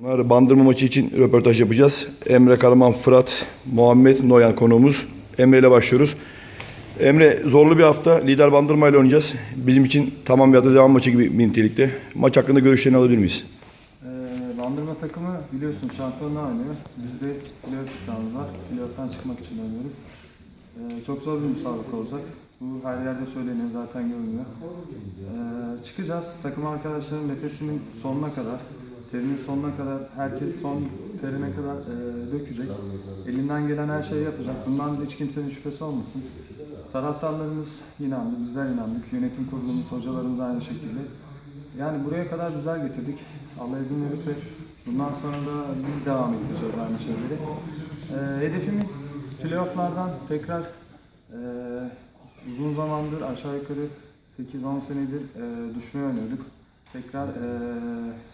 Bunlar bandırma maçı için röportaj yapacağız. Emre Karaman, Fırat, Muhammed Noyan konuğumuz. Emre ile başlıyoruz. Emre zorlu bir hafta. Lider bandırma ile oynayacağız. Bizim için tamam ya da devam maçı gibi bir nitelikte. Maç hakkında görüşlerini alabilir miyiz? Ee, Bandırma takımı biliyorsun şampiyonluğa oynuyor. Biz de playoff iddiamız var. Playoff'tan çıkmak için oynuyoruz. Ee, çok zor bir müsabaka olacak. Bu her yerde söyleniyor zaten görünüyor. Ee, çıkacağız. Takım arkadaşlarım nefesinin sonuna kadar, terinin sonuna kadar, herkes son terine kadar e, dökecek. Elinden gelen her şeyi yapacak. Bundan da hiç kimsenin şüphesi olmasın. Taraftarlarımız inandı, bizler inandık. Yönetim kurulumuz, hocalarımız aynı şekilde. Yani buraya kadar güzel getirdik. Allah izin verirse bundan sonra da biz devam ettireceğiz aynı şeyleri. Ee, hedefimiz playofflardan tekrar e, uzun zamandır aşağı yukarı 8-10 senedir e, düşmeye oynuyorduk. Tekrar e,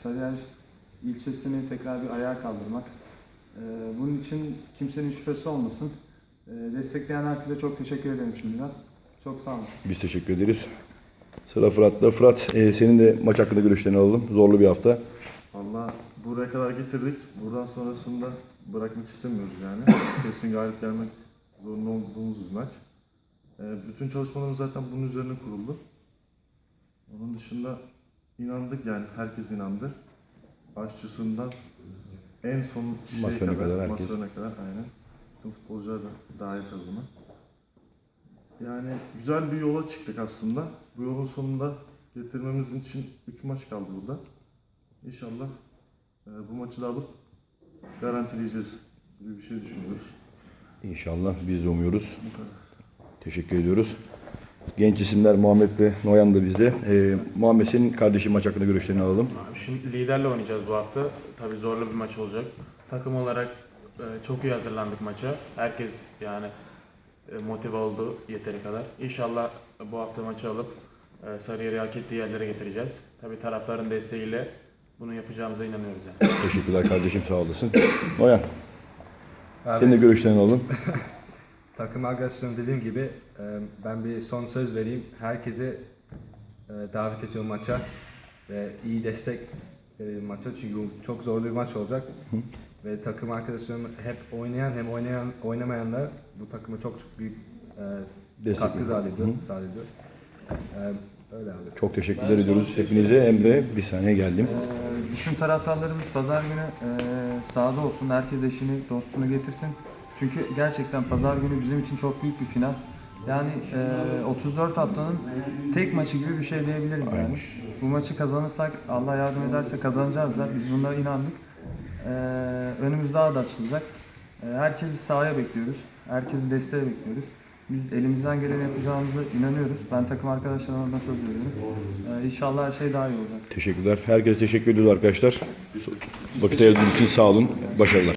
Sarıyer ilçesini tekrar bir ayağa kaldırmak. E, bunun için kimsenin şüphesi olmasın. E, destekleyen herkese çok teşekkür ederim şimdiden. Çok sağ olun. Biz teşekkür ederiz. Sıra Fırat'ta. Fırat e, senin de maç hakkında görüşlerini alalım. Zorlu bir hafta. Valla buraya kadar getirdik. Buradan sonrasında bırakmak istemiyoruz yani. Kesin galip gelmek zorunda olduğumuz bir maç. Ee, bütün çalışmalarımız zaten bunun üzerine kuruldu. Onun dışında inandık yani herkes inandı. Aşçısından en son şeye sonuna kadar herkes. Sonuna kadar aynen. Bütün futbolcular da dahil tabii buna. Yani güzel bir yola çıktık aslında. Bu yolun sonunda getirmemiz için 3 maç kaldı burada. İnşallah e, bu maçı da alıp garantileyeceğiz gibi bir şey düşünüyoruz. İnşallah biz de umuyoruz. Bu kadar. Teşekkür ediyoruz. Genç isimler Muhammed ve Noyan da bizde. E, Muhammed senin kardeşin maç hakkında görüşlerini alalım. Şimdi liderle oynayacağız bu hafta. Tabii zorlu bir maç olacak. Takım olarak e, çok iyi hazırlandık maça. Herkes yani e, motive oldu yeteri kadar. İnşallah bu hafta maçı alıp e, Sarıyer'i hak ettiği yerlere getireceğiz. Tabii taraftarın desteğiyle bunu yapacağımıza inanıyoruz yani. Teşekkürler kardeşim sağ olasın. Noyan Abi, senin de görüşlerini alalım. takım arkadaşlarım dediğim gibi e, ben bir son söz vereyim. Herkese e, davet ediyorum maça ve iyi destek verelim maça çünkü çok zorlu bir maç olacak. Ve takım arkadaşlarım hep oynayan hem oynayan oynamayanlar bu takıma çok çok büyük e, Destek katkı sağlıyor. sağlıyor. E, öyle abi. Çok teşekkürler ediyoruz hepinize. Emre bir saniye geldim. Ee, bütün taraftarlarımız pazar günü e, sahada olsun. Herkes eşini, dostunu getirsin. Çünkü gerçekten pazar günü bizim için çok büyük bir final. Yani e, 34 haftanın tek maçı gibi bir şey diyebiliriz yani. Bu maçı kazanırsak, Allah yardım ederse kazanacağız da biz bunlara inandık. E, önümüz daha da açılacak. E, herkesi sahaya bekliyoruz. Herkesi desteğe bekliyoruz. Biz elimizden geleni yapacağımıza inanıyoruz. Ben takım arkadaşlarıma da söz veriyorum. E, inşallah her şey daha iyi olacak. Teşekkürler. Herkese teşekkür ediyoruz arkadaşlar. Vakit ayırdığınız için sağ olun. Başarılar.